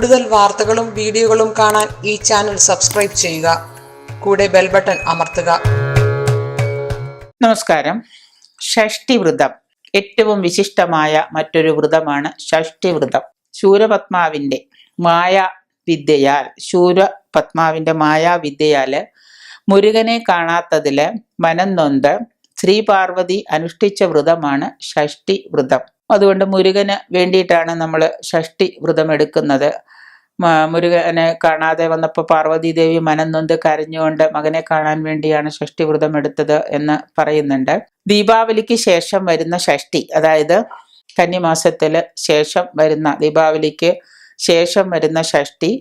കൂടുതൽ വാർത്തകളും വീഡിയോകളും കാണാൻ ഈ ചാനൽ സബ്സ്ക്രൈബ് ചെയ്യുക. കൂടെ ബെൽ ബട്ടൺ അമർത്തുക. നമസ്കാരം. ഷഷ്ടി വ്രതം. ഏറ്റവും വിശിഷ്ടമായ മറ്റൊരു വ്രതമാണ് ഷഷ്ടി വ്രതം. ശൂരപത്മാവിന്റെ മായ വിദ്യയാൽ ശൂരപത്മാവിന്റെ മായാ വിദ്യയാൽ മുരുകനെ കാണാത്തതിൽ മനം നൊന്ത് ശ്രീ പാർവതി അനുഷ്ഠിച്ച വ്രതമാണ് ഷഷ്ടി വ്രതം. അതുകൊണ്ട് മുരുകന് വേണ്ടിയിട്ടാണ് നമ്മൾ ഷഷ്ടി വ്രതം എടുക്കുന്നത്. മുരുകനെ കാണാതെ വന്നപ്പോൾ പാർവതീദേവി മനം നൊന്ത് കരഞ്ഞുകൊണ്ട് മകനെ കാണാൻ വേണ്ടിയാണ് ഷഷ്ടി വ്രതം എടുത്തത് എന്ന് പറയുന്നുണ്ട്. ദീപാവലിക്ക് ശേഷം വരുന്ന ഷഷ്ടി അതായത് കന്നിമാസത്തിൽ ശേഷം വരുന്ന ദീപാവലിക്ക് ശേഷം വരുന്ന ഷഷ്ടി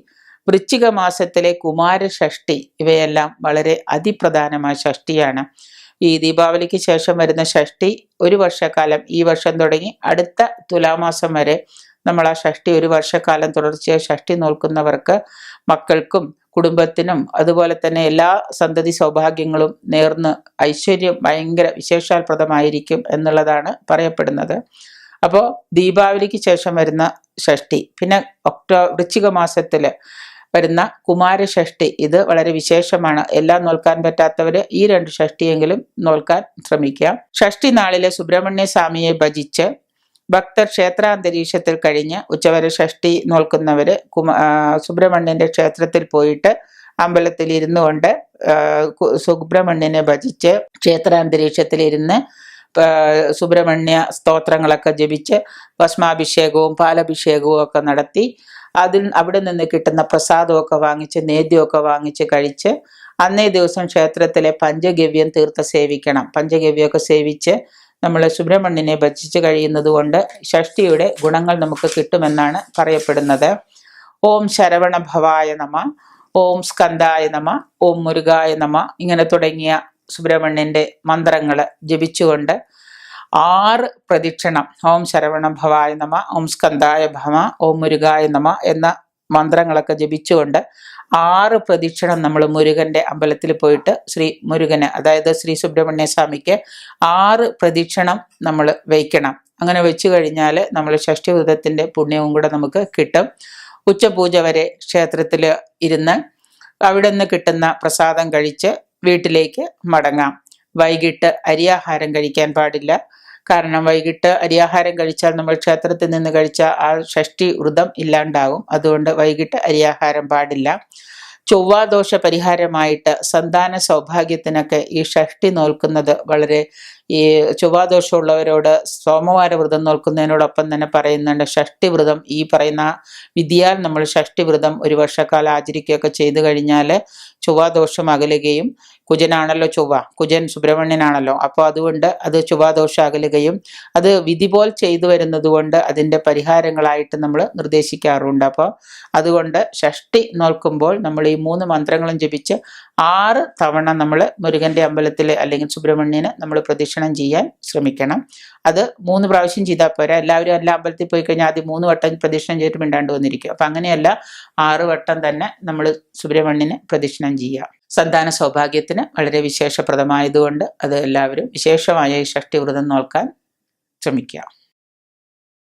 വൃശ്ചിക മാസത്തിലെ കുമാര ഷഷ്ടി ഇവയെല്ലാം വളരെ അതിപ്രധാനമായ ഷഷ്ടിയാണ്. ഈ ദീപാവലിക്ക് ശേഷം വരുന്ന ഷഷ്ടി ഒരു വർഷക്കാലം ഈ വർഷം തുടങ്ങി അടുത്ത തുലാമാസം വരെ നമ്മൾ ആ ഷഷ്ടി ഒരു വർഷക്കാലം തുടർച്ചയായി ഷഷ്ടി നോൽക്കുന്നവർക്ക് മക്കൾക്കും കുടുംബത്തിനും അതുപോലെ തന്നെ എല്ലാ സന്തതി സൗഭാഗ്യങ്ങളും നേർന്ന് ഐശ്വര്യം ഭയങ്കര വിശേഷാൽപ്രദമായിരിക്കും എന്നുള്ളതാണ് പറയപ്പെടുന്നത്. അപ്പോൾ ദീപാവലിക്ക് ശേഷം വരുന്ന ഷഷ്ടി പിന്നെ ഒക്ടോ വൃശ്ചിക മാസത്തിൽ വരുന്ന കുമാരഷഷ്ടി ഇത് വളരെ വിശേഷമാണ്. എല്ലാം നോൽക്കാൻ പറ്റാത്തവര് ഈ രണ്ട് ഷഷ്ടിയെങ്കിലും നോൽക്കാൻ ശ്രമിക്കുക ഷഷ്ടി നാളിലെ സുബ്രഹ്മണ്യ സ്വാമിയെ ഭജിച്ച് ഭക്തർ ക്ഷേത്രാന്തരീക്ഷത്തിൽ കഴിഞ്ഞ് ഉച്ചവരെ ഷഷ്ടി നോൽക്കുന്നവര് കുമ ക്ഷേത്രത്തിൽ പോയിട്ട് അമ്പലത്തിൽ ഇരുന്നു കൊണ്ട് സുബ്രഹ്മണ്യനെ ഭജിച്ച് ക്ഷേത്രാന്തരീക്ഷത്തിൽ ഇരുന്ന് സുബ്രഹ്മണ്യ സ്തോത്രങ്ങളൊക്കെ ജപിച്ച് ഭസ്മാഭിഷേകവും പാലഭിഷേകവും ഒക്കെ നടത്തി അതിൽ അവിടെ നിന്ന് കിട്ടുന്ന പ്രസാദമൊക്കെ വാങ്ങിച്ച് നേദ്യമൊക്കെ വാങ്ങിച്ച് കഴിച്ച് അന്നേ ദിവസം ക്ഷേത്രത്തിലെ പഞ്ചഗവ്യം തീർത്ത് സേവിക്കണം. പഞ്ചഗവ്യമൊക്കെ സേവിച്ച് നമ്മൾ സുബ്രഹ്മണ്യനെ ഭജിച്ച് കഴിയുന്നത് കൊണ്ട് ഷഷ്ടിയുടെ ഗുണങ്ങൾ നമുക്ക് കിട്ടുമെന്നാണ് പറയപ്പെടുന്നത്. ഓം ശരവണ ഭവായ നമ ഓം സ്കന്ധായ നമ ഓം മുരുകായ നമ ഇങ്ങനെ തുടങ്ങിയ സുബ്രഹ്മണ്യന്റെ മന്ത്രങ്ങൾ ജപിച്ചുകൊണ്ട് ആറ് പ്രദക്ഷിണം ഓം ശരവണ ഭവായ നമ ഓം സ്കന്ധായ ഭമ ഓം മുരുകായ നമ എന്ന മന്ത്രങ്ങളൊക്കെ ജപിച്ചുകൊണ്ട് ആറ് പ്രദക്ഷിണം നമ്മൾ മുരുകന്റെ അമ്പലത്തിൽ പോയിട്ട് ശ്രീ മുരുകന് അതായത് ശ്രീ സുബ്രഹ്മണ്യ സ്വാമിക്ക് ആറ് പ്രദക്ഷിണം നമ്മൾ വയ്ക്കണം അങ്ങനെ വെച്ചു കഴിഞ്ഞാൽ നമ്മൾ ഷഷ്ടിവ്രതത്തിന്റെ പുണ്യവും കൂടെ നമുക്ക് കിട്ടും. ഉച്ചപൂജ വരെ ക്ഷേത്രത്തിൽ ഇരുന്ന് അവിടെ നിന്ന് കിട്ടുന്ന പ്രസാദം കഴിച്ച് വീട്ടിലേക്ക് മടങ്ങാം. വൈകിട്ട് അരിയാഹാരം കഴിക്കാൻ പാടില്ല. കാരണം വൈകിട്ട് അരിയാഹാരം കഴിച്ചാൽ നമ്മൾ ക്ഷേത്രത്തിൽ നിന്ന് കഴിച്ച ആ ഷഷ്ടി വ്രതം ഇല്ലാണ്ടാകും. അതുകൊണ്ട് വൈകിട്ട് അരിയാഹാരം പാടില്ല. ചൊവ്വാദോഷ പരിഹാരമായിട്ട് സന്താന സൗഭാഗ്യത്തിനൊക്കെ ഈ ഷഷ്ടി നോൽക്കുന്നത് വളരെ ഈ ചൊവ്വാദോഷമുള്ളവരോട് സോമവാര വ്രതം നോൽക്കുന്നതിനോടൊപ്പം തന്നെ പറയുന്നുണ്ട്. ഷഷ്ടി വ്രതം ഈ പറയുന്ന വിധിയാൽ നമ്മൾ ഷഷ്ടി വ്രതം ഒരു വർഷക്കാലം ആചരിക്കുകയൊക്കെ ചെയ്തു കഴിഞ്ഞാൽ ചൊവ്വാദോഷം അകലുകയും കുജനാണല്ലോ ചൊവ്വ കുജൻ സുബ്രഹ്മണ്യനാണല്ലോ. അപ്പോൾ അതുകൊണ്ട് അത് ചൊവ്വാദോഷം അകലുകയും അത് വിധി പോൽ ചെയ്തു വരുന്നത് കൊണ്ട് അതിന്റെ പരിഹാരങ്ങളായിട്ട് നമ്മൾ നിർദ്ദേശിക്കാറുണ്ട്. അപ്പോൾ അതുകൊണ്ട് ഷഷ്ടി നോൽക്കുമ്പോൾ നമ്മൾ ഈ മൂന്ന് മന്ത്രങ്ങളും ജപിച്ച് ആറ് തവണ നമ്മൾ മുരുകന്റെ അമ്പലത്തിൽ അല്ലെങ്കിൽ സുബ്രഹ്മണ്യന് നമ്മൾ പ്രദക്ഷിണം ചെയ്യാൻ ശ്രമിക്കണം. അത് മൂന്ന് പ്രാവശ്യം ചെയ്താൽ പോരാ. എല്ലാവരും എല്ലാ അമ്പലത്തിൽ പോയി കഴിഞ്ഞാൽ ആദ്യം മൂന്ന് വട്ടം പ്രദക്ഷിണം ചെയ്തിട്ട് മിണ്ടാണ്ട് വന്നിരിക്കും. അപ്പം അങ്ങനെയല്ല ആറ് വട്ടം തന്നെ നമ്മൾ സുബ്രഹ്മണ്യന് പ്രദക്ഷിണം ചെയ്യുക സന്താന സൗഭാഗ്യത്തിന് വളരെ വിശേഷപ്രദമായതുകൊണ്ട് അത് എല്ലാവരും വിശേഷമായ ഈ ഷഷ്ടി വ്രതം നോക്കാൻ ശ്രമിക്കുക